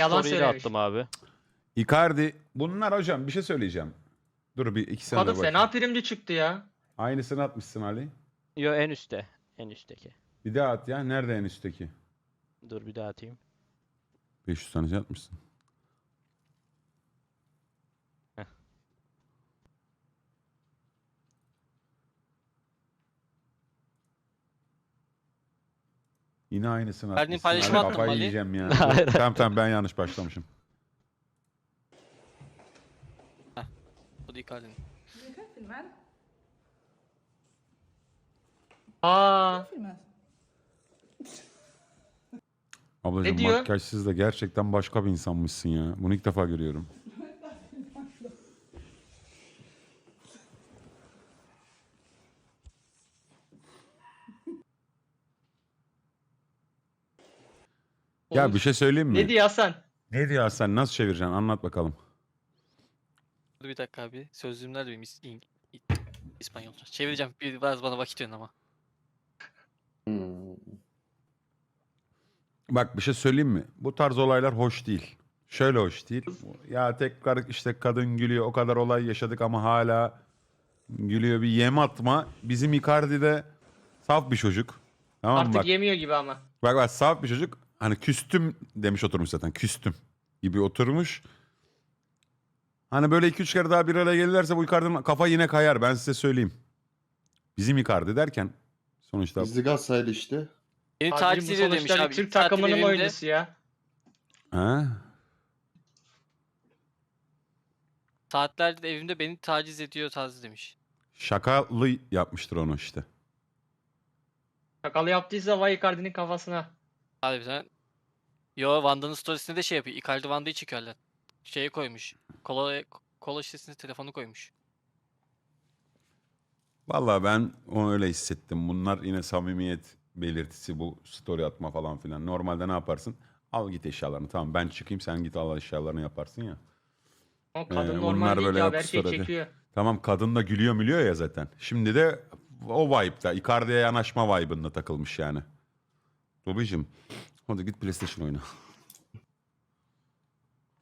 yalan story'i de söylemiş. attım abi. Icardi bunlar hocam bir şey söyleyeceğim. Dur bir iki sene Kadın bakayım. fena primci çıktı ya. Aynısını atmışsın Ali. Yo en üstte. En üstteki. Bir daha at ya. Nerede en üstteki? Dur bir daha atayım. 500 tane atmışsın. Yine aynısını Verdiğin atmışsın. paylaşımı Ali, attın Kafayı Ali? yiyeceğim ya. Hayır. tamam tamam ben yanlış başlamışım. Bu da Icardi'nin. Du kan filma. Aa, Filma. Ablacığım diyor? makyajsız da gerçekten başka bir insanmışsın ya. Bunu ilk defa görüyorum. Ya bir şey söyleyeyim mi? ne diyor Hasan? Ne diyor Hasan? Nasıl çevireceksin? Anlat bakalım. Dur bir dakika abi. Sözlüğüm nerede benim İs- İng- İ- İspanyolca. Çevireceğim. Bir- Biraz bana vakit verin ama. Bak bir şey söyleyeyim mi? Bu tarz olaylar hoş değil. Şöyle hoş değil. Ya tekrar işte kadın gülüyor. O kadar olay yaşadık ama hala gülüyor. Bir yem atma. Bizim Icardi de saf bir çocuk. Tamam mı? Artık Bak, yemiyor gibi ama. bak bak saf bir çocuk. Hani küstüm demiş oturmuş zaten. Küstüm gibi oturmuş. Hani böyle iki üç kere daha bir araya gelirlerse bu Icardi'nin kafa yine kayar. Ben size söyleyeyim. Bizim Icardi derken sonuçta Bizde Galatasaraylı işte. Beni Abicim, taciz bu ediyor demiş sonuçta bir abi. Türk takımının oyuncusu ya. ha? Saatlerdir evimde beni taciz ediyor taciz demiş. şakalı yapmıştır onu işte. Şakalı yaptıysa vay Icardi'nin kafasına. Abi sen... Yo Vanda'nın storiesinde de şey yapıyor. Icardi Vanda'yı çekiyorlar. Şeye koymuş. Kola, kola şişesine telefonu koymuş. Vallahi ben onu öyle hissettim. Bunlar yine samimiyet belirtisi bu story atma falan filan. Normalde ne yaparsın? Al git eşyalarını. Tamam ben çıkayım sen git al eşyalarını yaparsın ya. O kadın Ee, normal onlar değil böyle abi her şeyi hadi. çekiyor. Tamam kadın da gülüyor mülüyor ya zaten. Şimdi de o vibe'da. Icardi'ye yanaşma vibe'ında takılmış yani. Babacım hadi git PlayStation oyna.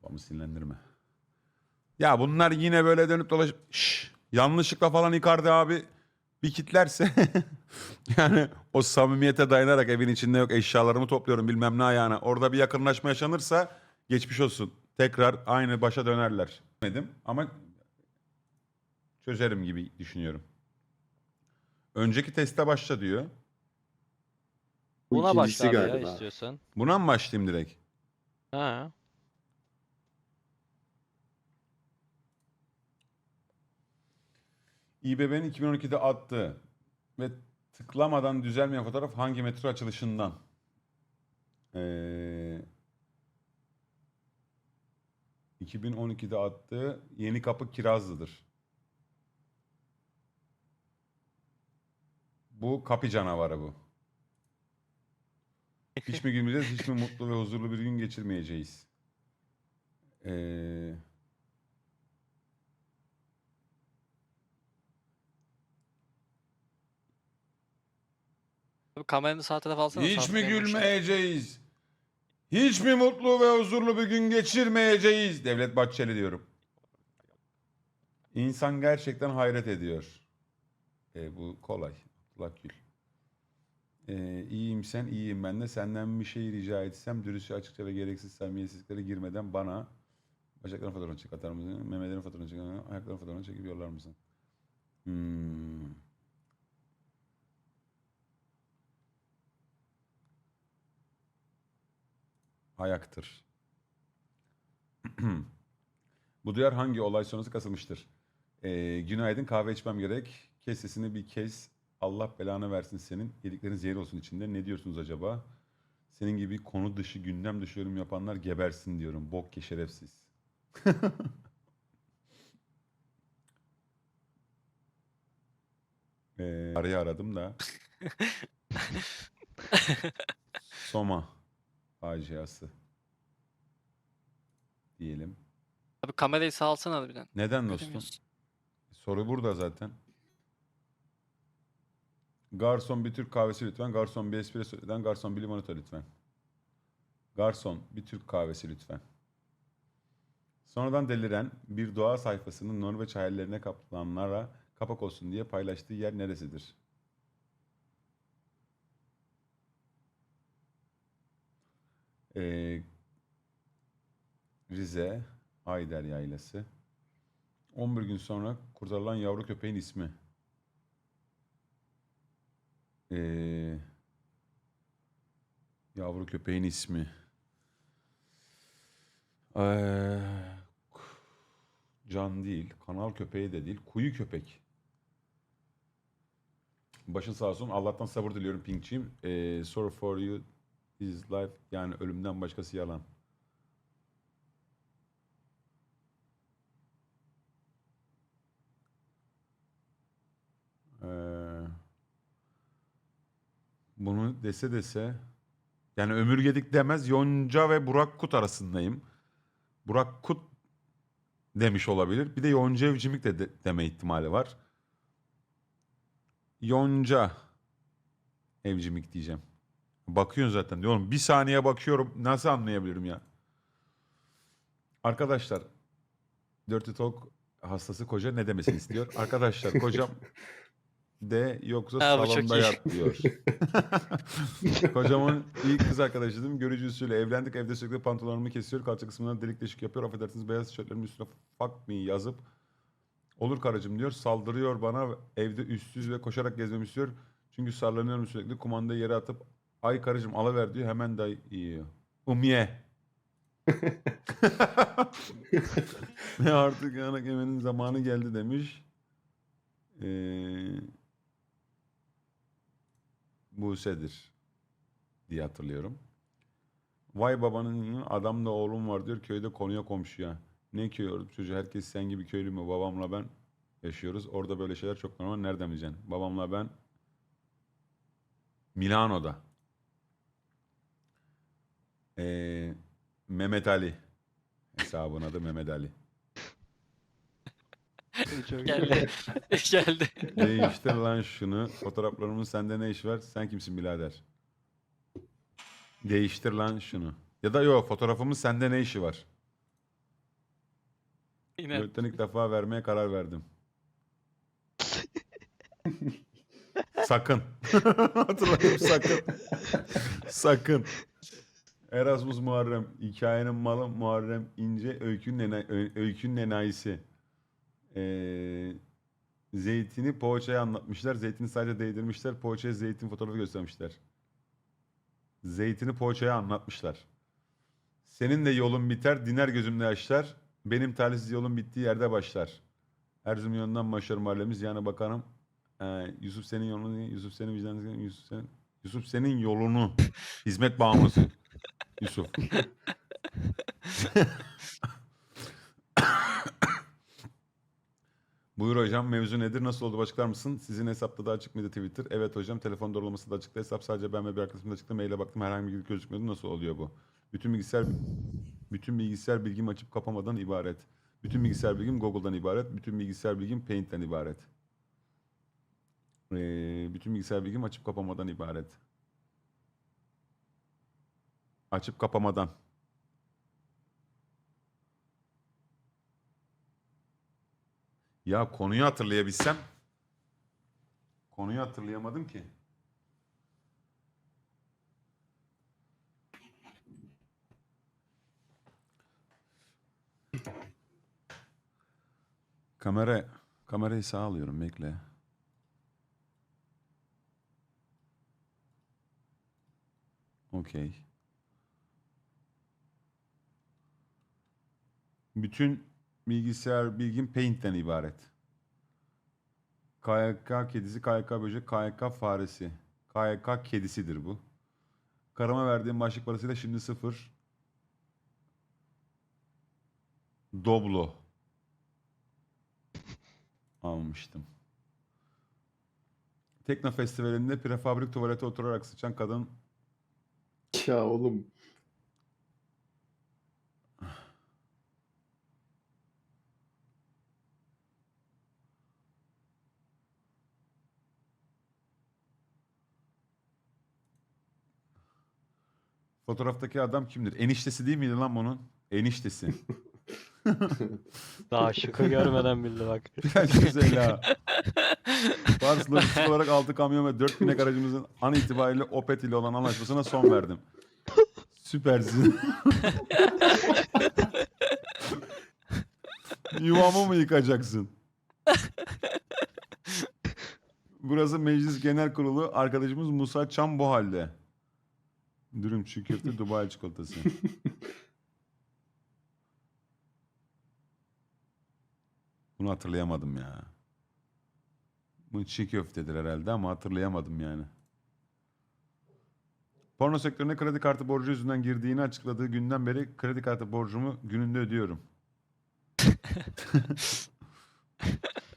Babamı sinirlendirme. Ya bunlar yine böyle dönüp dolaşıp Şşş, yanlışlıkla falan Icardi abi bir kitlerse yani o samimiyete dayanarak evin içinde yok eşyalarımı topluyorum bilmem ne ayağına. Orada bir yakınlaşma yaşanırsa geçmiş olsun. Tekrar aynı başa dönerler. Demedim ama çözerim gibi düşünüyorum. Önceki teste başla diyor. Bu Buna ikincisi başla abi ya galiba. istiyorsan. Buna mı başlayayım direkt? Ha. İBB'nin 2012'de attığı ve tıklamadan düzelmeyen fotoğraf hangi metro açılışından? Ee, 2012'de attığı Yeni Kapı Kirazlı'dır. Bu kapı canavarı bu. Hiç mi gülmeyeceğiz, hiç mi mutlu ve huzurlu bir gün geçirmeyeceğiz? Ee, Abi kameranın sağ tarafı alsana. sağ Hiç mi tarafı gülmeyeceğiz? Hiç mi mutlu ve huzurlu bir gün geçirmeyeceğiz? Devlet Bahçeli diyorum. İnsan gerçekten hayret ediyor. E, bu kolay. Abdullah Gül. E, iyiyim sen, iyiyim ben de. Senden bir şey rica etsem dürüstçe, açıkça ve gereksiz samimiyetsizliklere girmeden bana bacakların fotoğrafını çek atar mısın? Memelerin fotoğrafını çek, ayakların fotoğrafını çekip yollar mısın? Hmm. ayaktır. Bu duyar hangi olay sonrası kasılmıştır? Ee, günaydın kahve içmem gerek. Kes sesini bir kez. Allah belanı versin senin. Yediklerin zehir olsun içinde. Ne diyorsunuz acaba? Senin gibi konu dışı, gündem dışı yorum yapanlar gebersin diyorum. Bok ki şerefsiz. ee, arayı aradım da. Soma faciası diyelim. Abi kamerayı sağ alsana harbiden. Neden dostum? Soru burada zaten. Garson bir Türk kahvesi lütfen. Garson bir espresso lütfen. Garson bir limonata lütfen. Garson bir Türk kahvesi lütfen. Sonradan deliren bir doğa sayfasının Norveç hayallerine kapılanlara kapak olsun diye paylaştığı yer neresidir? Ee, Rize, Ayder Yaylası. 11 gün sonra kurtarılan yavru köpeğin ismi. Ee, yavru köpeğin ismi. Ee, can değil, kanal köpeği de değil, kuyu köpek. Başın sağ olsun. Allah'tan sabır diliyorum Pinkçiyim. Ee, sorry for you is life. Yani ölümden başkası yalan. Bunu dese dese yani Ömür Gedik demez Yonca ve Burak Kut arasındayım. Burak Kut demiş olabilir. Bir de Yonca Evcimik de, de deme ihtimali var. Yonca Evcimik diyeceğim. Bakıyorsun zaten diyorum. Bir saniye bakıyorum. Nasıl anlayabilirim ya? Arkadaşlar Dirty Talk hastası koca ne demesini istiyor? Arkadaşlar kocam de yoksa Ha, bu çok salonda iyi. yat diyor. Kocamın iyi kız arkadaşıydım. Görücü usulü evlendik. Evde sürekli pantolonumu kesiyor. Kalça kısmından delik deşik yapıyor. Affedersiniz beyaz tişörtlerimin üstüne fuck me yazıp olur karıcığım diyor. Saldırıyor bana. Evde üstsüz ve koşarak gezmemi istiyor. Çünkü sallanıyorum sürekli. Kumandayı yere atıp ay karıcığım alıver diyor. Hemen de yiyor. Umye. Ve artık yanak yemenin zamanı geldi demiş. Ee, Buse'dir diye hatırlıyorum. Vay babanın adamda oğlum var diyor köyde konuya komşuya. Ne köy oğlum çocuğu herkes sen gibi köylü mü? Babamla ben yaşıyoruz. Orada böyle şeyler çok normal. Nereden bileceksin? Babamla ben Milano'da. Ee, Mehmet Ali. Hesabın adı Mehmet Ali. Geldi. Geldi. Değiştir lan şunu. Fotoğraflarımın sende ne iş var? Sen kimsin birader? Değiştir lan şunu. Ya da yok fotoğrafımın sende ne işi var? Yine Gökten ilk defa vermeye karar verdim. sakın. Hatırlayayım sakın. sakın. Erasmus Muharrem. Hikayenin malı Muharrem İnce. Öykünün, ena, öykünün enayisi. Ee, zeytini poğaçaya anlatmışlar. Zeytini sadece değdirmişler. Poğaçaya zeytin fotoğrafı göstermişler. Zeytini poğaçaya anlatmışlar. Senin de yolun biter, diner gözümde yaşlar. Benim talihsiz yolun bittiği yerde başlar. Erzurum yolundan başlar mahallemiz. Yani bakanım ee, Yusuf senin yolunu, Yusuf senin vicdanını, Yusuf senin, Yusuf senin yolunu. Hizmet bağımlısı. Yusuf. Buyur hocam mevzu nedir? Nasıl oldu? Açıklar mısın? Sizin hesapta da açık mıydı Twitter? Evet hocam. Telefon doğrulaması da açıktı. Hesap sadece ben ve bir arkadaşım da açıktı. Maile baktım. Herhangi bir bilgi gözükmüyordu. Nasıl oluyor bu? Bütün bilgisayar bütün bilgisayar bilgim açıp kapamadan ibaret. Bütün bilgisayar bilgim Google'dan ibaret. Bütün bilgisayar bilgim Paint'ten ibaret. Ee, bütün bilgisayar bilgim açıp kapamadan ibaret. Açıp kapamadan. Ya konuyu hatırlayabilsem. Konuyu hatırlayamadım ki. Kamera kamerayı sağa alıyorum bekle. Okey. Bütün bilgisayar bilgim Paint'ten ibaret. KYK kedisi, KYK böcek, KYK faresi. KYK kedisidir bu. Karama verdiğim başlık parasıyla şimdi sıfır. Doblo. Almıştım. Tekno Festivali'nde prefabrik tuvalete oturarak sıçan kadın Ya oğlum. Fotoğraftaki adam kimdir? Eniştesi değil miydi lan bunun? Eniştesi. Daha şıkı görmeden bildi bak. Biraz güzel ha. Pars lojistik olarak 6 kamyon ve 4 binek aracımızın an itibariyle Opet ile olan anlaşmasına son verdim. Süpersin. Yuvamı mı yıkacaksın? Burası Meclis Genel Kurulu. Arkadaşımız Musa Çam bu halde. Dürüm çiğ köfte Dubai çikolatası. Bunu hatırlayamadım ya. Bu çiğ köftedir herhalde ama hatırlayamadım yani. Porno sektörüne kredi kartı borcu yüzünden girdiğini açıkladığı günden beri kredi kartı borcumu gününde ödüyorum.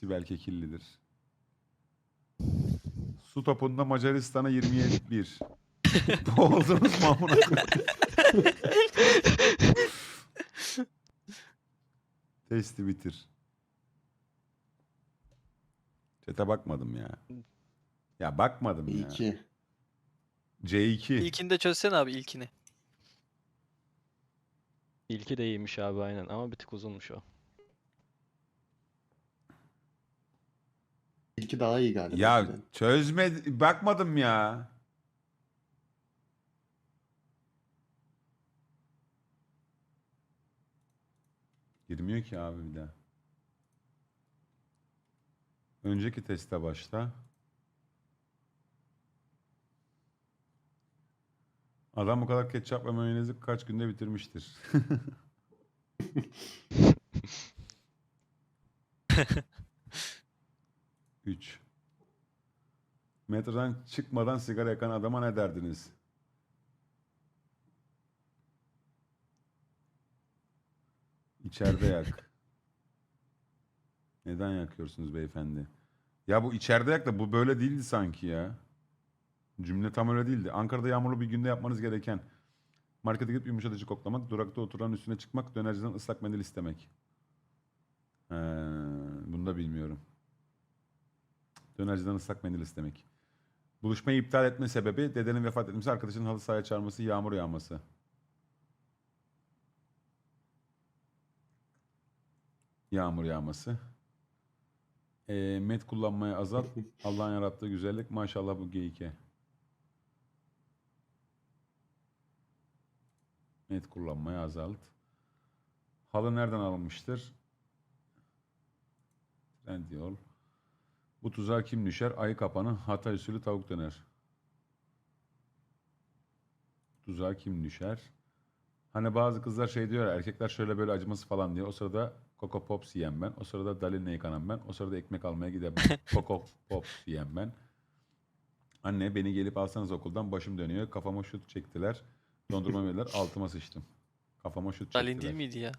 Sibel Kekillidir. Su topunda Macaristan'a 27 Boğuldunuz mu amına koyayım? Testi bitir. Çete bakmadım ya. Ya bakmadım ya. İki. C2. İlkini de çözsene abi ilkini. İlki de iyiymiş abi aynen ama bir tık uzunmuş o. İki daha iyi galiba. Ya bizden. çözme bakmadım ya. Girmiyor ki abi bir daha. Önceki teste başla. Adam bu kadar ketçap ve mayonezi kaç günde bitirmiştir. Üç. Metrodan çıkmadan sigara yakan adama ne derdiniz? İçeride yak. Neden yakıyorsunuz beyefendi? Ya bu içeride yak da bu böyle değildi sanki ya. Cümle tam öyle değildi. Ankara'da yağmurlu bir günde yapmanız gereken markete gidip yumuşatıcı koklamak, durakta oturan üstüne çıkmak, dönerciden ıslak mendil istemek. He, bunu da bilmiyorum. Dönerciden ıslak mendil istemek. Buluşmayı iptal etme sebebi dedenin vefat etmesi, arkadaşının halı sahaya çağırması, yağmur yağması. Yağmur yağması. Ee, met kullanmayı azalt. Allah'ın yarattığı güzellik. Maşallah bu geyike. Met kullanmayı azalt. Halı nereden alınmıştır? Trendyol. Bu tuzağa kim düşer? Ayı kapanı, Hatay usulü tavuk döner. Tuzağa kim düşer? Hani bazı kızlar şey diyor ya, erkekler şöyle böyle acıması falan diyor. O sırada Coco Pops yiyen ben. O sırada Dalin'le yıkanan ben. O sırada ekmek almaya giden ben. Coco Pops yiyen ben. Anne beni gelip alsanız okuldan başım dönüyor. Kafama şut çektiler. Dondurma verdiler. Altıma sıçtım. Kafama şut çektiler. Dalin değil miydi ya?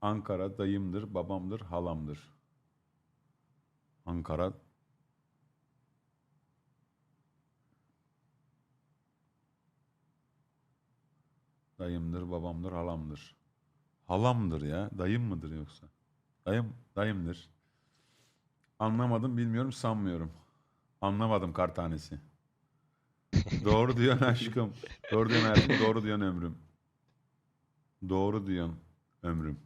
Ankara dayımdır, babamdır, halamdır. Ankara dayımdır, babamdır, halamdır. Halamdır ya. Dayım mıdır yoksa? Dayım, dayımdır. Anlamadım, bilmiyorum, sanmıyorum. Anlamadım kar tanesi. Doğru diyorsun aşkım. Doğru diyorsun hayatım, doğru diyorsun ömrüm. Doğru diyorsun ömrüm.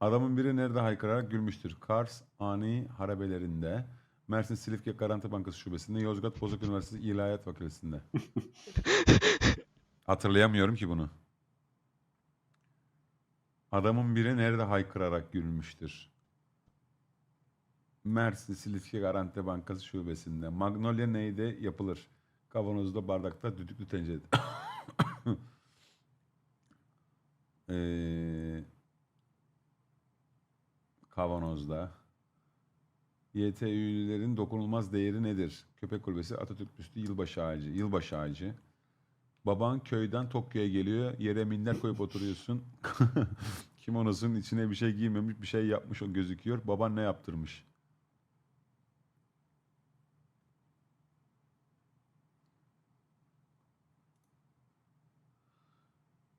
Adamın biri nerede haykırarak gülmüştür? Kars ani harabelerinde, Mersin Silifke Garanti Bankası Şubesi'nde, Yozgat Bozuk Üniversitesi İlahiyat Fakültesi'nde. Hatırlayamıyorum ki bunu. Adamın biri nerede haykırarak gülmüştür? Mersin Silifke Garanti Bankası Şubesi'nde. Magnolia neyde yapılır? Kavanozda, bardakta, düdüklü tencerede. Eee kavanozda. YTÜ'lülerin dokunulmaz değeri nedir? Köpek kulübesi, Atatürk büstü, yılbaşı ağacı. Yılbaşı ağacı. Baban köyden Tokyo'ya geliyor. Yere minder koyup oturuyorsun. Kimonosunun içine bir şey giymemiş, bir şey yapmış o gözüküyor. Baban ne yaptırmış?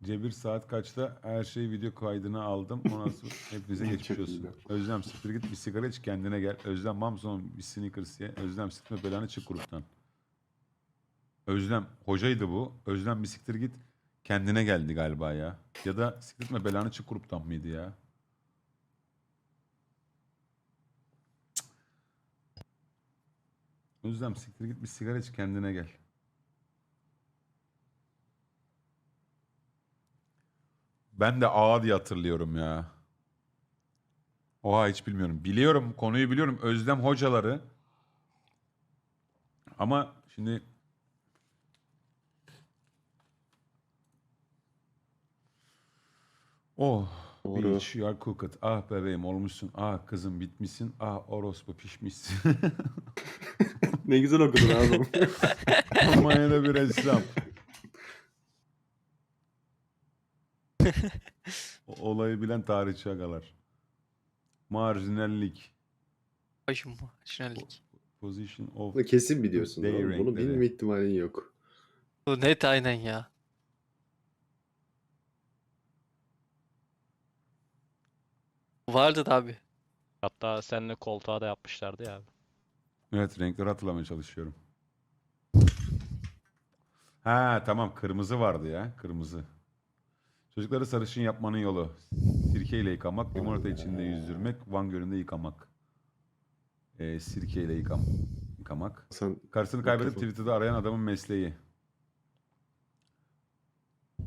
Cebir saat kaçta? Her şeyi video kaydına aldım. Ondan sonra hepinize geçmiş olsun. Özlem siktir git bir sigara iç kendine gel. Özlem Mamson bir sneakers ye. Özlem siktirme belanı çık gruptan. Özlem hocaydı bu. Özlem bir siktir git kendine geldi galiba ya. Ya da siktirme belanı çık gruptan mıydı ya? Özlem siktir git bir sigara iç kendine gel. Ben de A diye hatırlıyorum ya. Oha hiç bilmiyorum. Biliyorum konuyu biliyorum. Özlem hocaları. Ama şimdi Oh. Doğru. Bitch, you are cooked. Ah bebeğim olmuşsun. Ah kızım bitmişsin. Ah orospu pişmişsin. ne güzel okudun abi. Almanya'da bir ressam. O- Olayı bilen tarihçi agalar. Marjinallik. Başım marjinallik. Position of Bunu kesin biliyorsun. Day oğlum. Bunu renkleri. bilme ihtimalin yok. Bu net aynen ya. Vardı da abi. Hatta seninle koltuğa da yapmışlardı ya abi. Evet renkleri hatırlamaya çalışıyorum. Ha tamam kırmızı vardı ya kırmızı. Çocukları sarışın yapmanın yolu. Sirkeyle yıkamak, limonata içinde yüzdürmek, Van Gölü'nde yıkamak. Ee, sirkeyle yıkam yıkamak. Sen Karısını kaybedip Mikrofon. Twitter'da arayan adamın mesleği.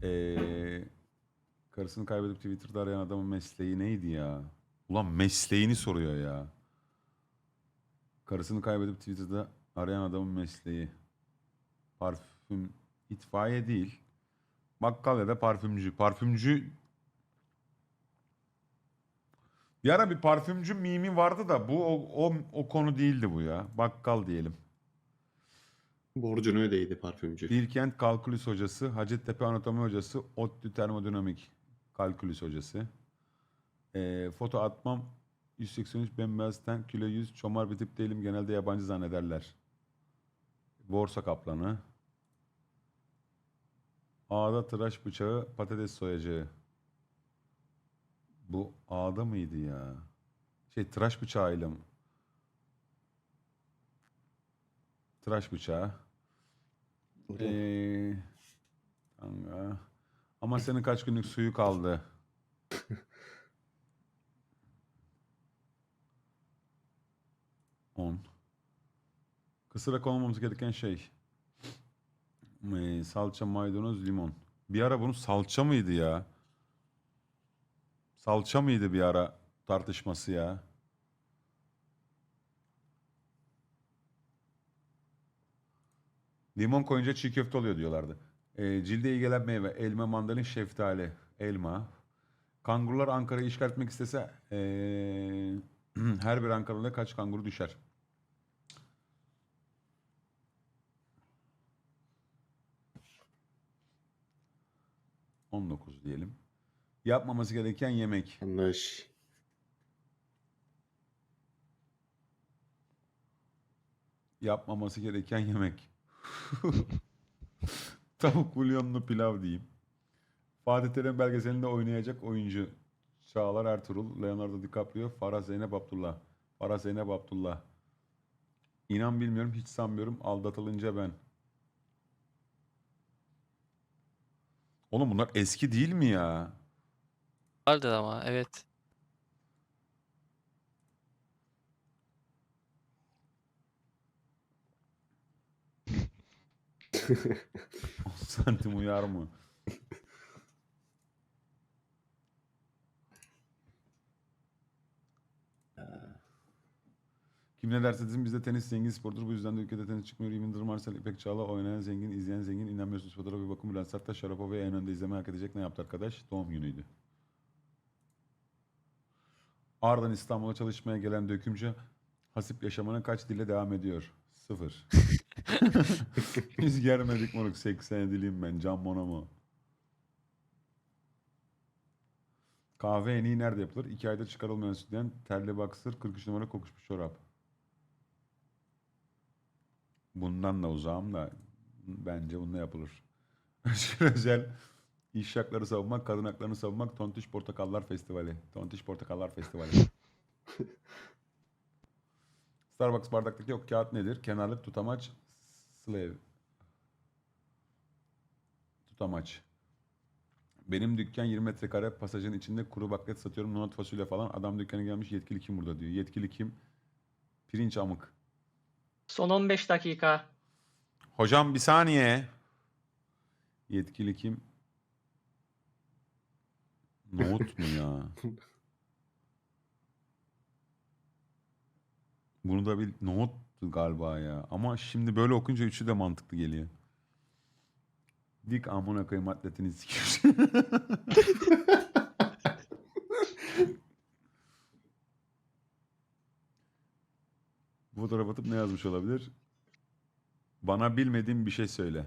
Ee, karısını kaybedip Twitter'da arayan adamın mesleği neydi ya? Ulan mesleğini soruyor ya. Karısını kaybedip Twitter'da arayan adamın mesleği. Parfüm, itfaiye değil. Bakkal ya da parfümcü. Parfümcü bir ara bir parfümcü mimi vardı da bu o, o, o konu değildi bu ya. Bakkal diyelim. borcunu ödeydi parfümcü. Bilkent Kalkülüs hocası, Hacettepe Anatomi hocası, ODTÜ Termodinamik Kalkülüs hocası. Ee, foto atmam 183 bembeyaz ten, kilo 100, çomar bir tip değilim genelde yabancı zannederler. Borsa kaplanı. Ağda tıraş bıçağı, patates soyacağı. Bu ağda mıydı ya? Şey tıraş bıçağıyla mı? Tıraş bıçağı. Ee, kanka. Ama senin kaç günlük suyu kaldı? On. Kısıra konmamız gereken şey. Ee, salça, maydanoz, limon. Bir ara bunun salça mıydı ya? Salça mıydı bir ara tartışması ya? Limon koyunca çiğ köfte oluyor diyorlardı. Ee, cilde iyi gelen meyve. Elma, mandalin, şeftali. Elma. Kangurular Ankara'yı işgal etmek istese ee, her bir Ankaralı'da kaç kanguru düşer? On dokuz diyelim. Yapmaması gereken yemek. Yanlış. Yapmaması gereken yemek. Tavuk bulyonlu pilav diyeyim. Fatih Terim belgeselinde oynayacak oyuncu. Çağlar Ertuğrul, Leonardo DiCaprio, Farah Zeynep Abdullah. Farah Zeynep Abdullah. İnan bilmiyorum, hiç sanmıyorum. Aldatılınca ben. Oğlum bunlar eski değil mi ya? Vardı ama evet. santim uyar mı? Derse desin bizde tenis zengin spordur. Bu yüzden de ülkede tenis çıkmıyor. Emindir Marcel İpek Çağla oynayan zengin, izleyen zengin. İnanmıyorsunuz fotoğrafı bir bakın. Bülent Serttaş, Şarapova'yı en önde izlemeyi hak edecek ne yaptı arkadaş? Doğum günüydü. Ardından İstanbul'a çalışmaya gelen dökümcü hasip yaşamına kaç dille devam ediyor? Sıfır. Biz gelmedik moruk 80 diliyim ben. Can Bonomo. Kahve en iyi nerede yapılır? 2 ayda çıkarılmayan sütyen, terli baksır, 43 numara kokuşmuş çorap. Bundan da uzağım da bence bununla yapılır. Özgür Özel İş hakları savunmak, kadın haklarını savunmak, Tontiş Portakallar Festivali. Tontiş Portakallar Festivali. Starbucks bardaktaki o kağıt nedir? Kenarlık tutamaç, slave. Tutamaç. Benim dükkan 20 metrekare pasajın içinde kuru baklet satıyorum. Nonat fasulye falan. Adam dükkana gelmiş yetkili kim burada diyor. Yetkili kim? Pirinç amık. Son 15 dakika. Hocam bir saniye. Yetkili kim? Nohut mu ya? Bunu da bir nohut galiba ya. Ama şimdi böyle okunca üçü de mantıklı geliyor. Dik amına koyayım atletini sikiyor. fotoğraf atıp ne yazmış olabilir? Bana bilmediğim bir şey söyle.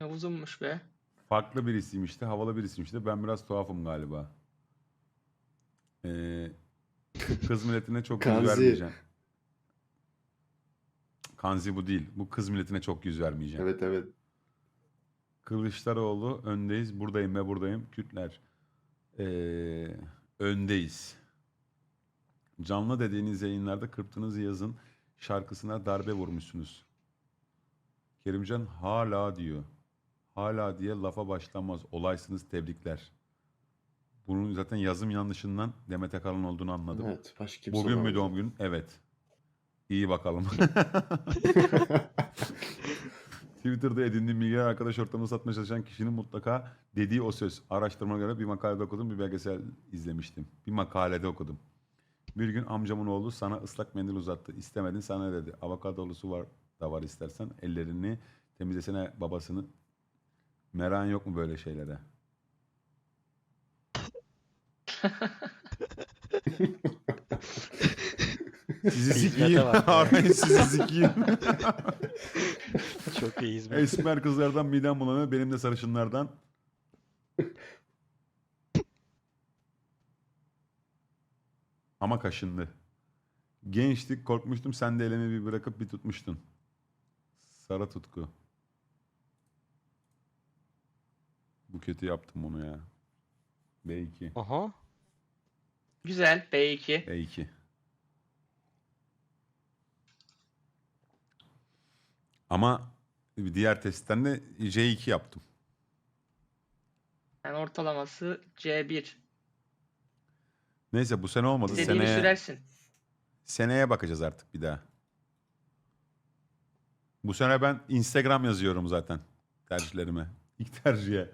Ne uzunmuş be. Farklı birisiymiş de, havalı birisiymiş de. Ben biraz tuhafım galiba. Ee, kız milletine çok yüz Kanzi. vermeyeceğim. Kanzi bu değil. Bu kız milletine çok yüz vermeyeceğim. Evet evet. Kılıçdaroğlu öndeyiz. Buradayım ve buradayım. Kürtler. Ee, öndeyiz. Canlı dediğiniz yayınlarda kırptığınız yazın şarkısına darbe vurmuşsunuz. Kerimcan hala diyor. Hala diye lafa başlamaz. Olaysınız tebrikler. Bunun zaten yazım yanlışından Demet Akalın olduğunu anladım. Evet. Başka kimse Bugün mü doğum günün? Evet. İyi bakalım. Twitter'da edindiğim bilgiler arkadaş ortamını satmaya çalışan kişinin mutlaka dediği o söz. Araştırmama göre bir makalede okudum, bir belgesel izlemiştim. Bir makalede okudum. Bir gün amcamın oğlu sana ıslak mendil uzattı. İstemedin sana dedi. Avokadolusu var da var istersen. Ellerini temizlesene babasını. Meran yok mu böyle şeylere? Sizi ya. Arayın sizi sikeyim. Çok iyi hizmet. Esmer kızlardan midem bulanıyor. Benim de sarışınlardan. Ama kaşındı. Gençlik korkmuştum. Sen de elimi bir bırakıp bir tutmuştun. Sara tutku. Bu kötü yaptım onu ya. B2. Aha. Güzel. B2. B2. Ama bir diğer testten de C2 yaptım. Yani ortalaması C1. Neyse bu sene olmadı. İstediğini Seneye, sürersin. seneye bakacağız artık bir daha. Bu sene ben Instagram yazıyorum zaten tercihlerime. İlk tercihe.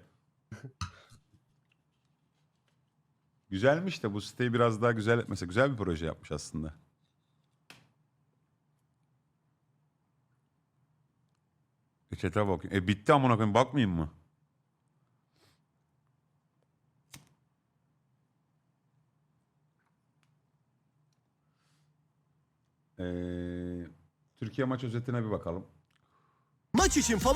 Güzelmiş de bu siteyi biraz daha güzel etmese. Güzel bir proje yapmış aslında. E chat'e bakayım. E bitti amına koyayım bakmayayım mı? Ee, Türkiye maç özetine bir bakalım. Maç için favori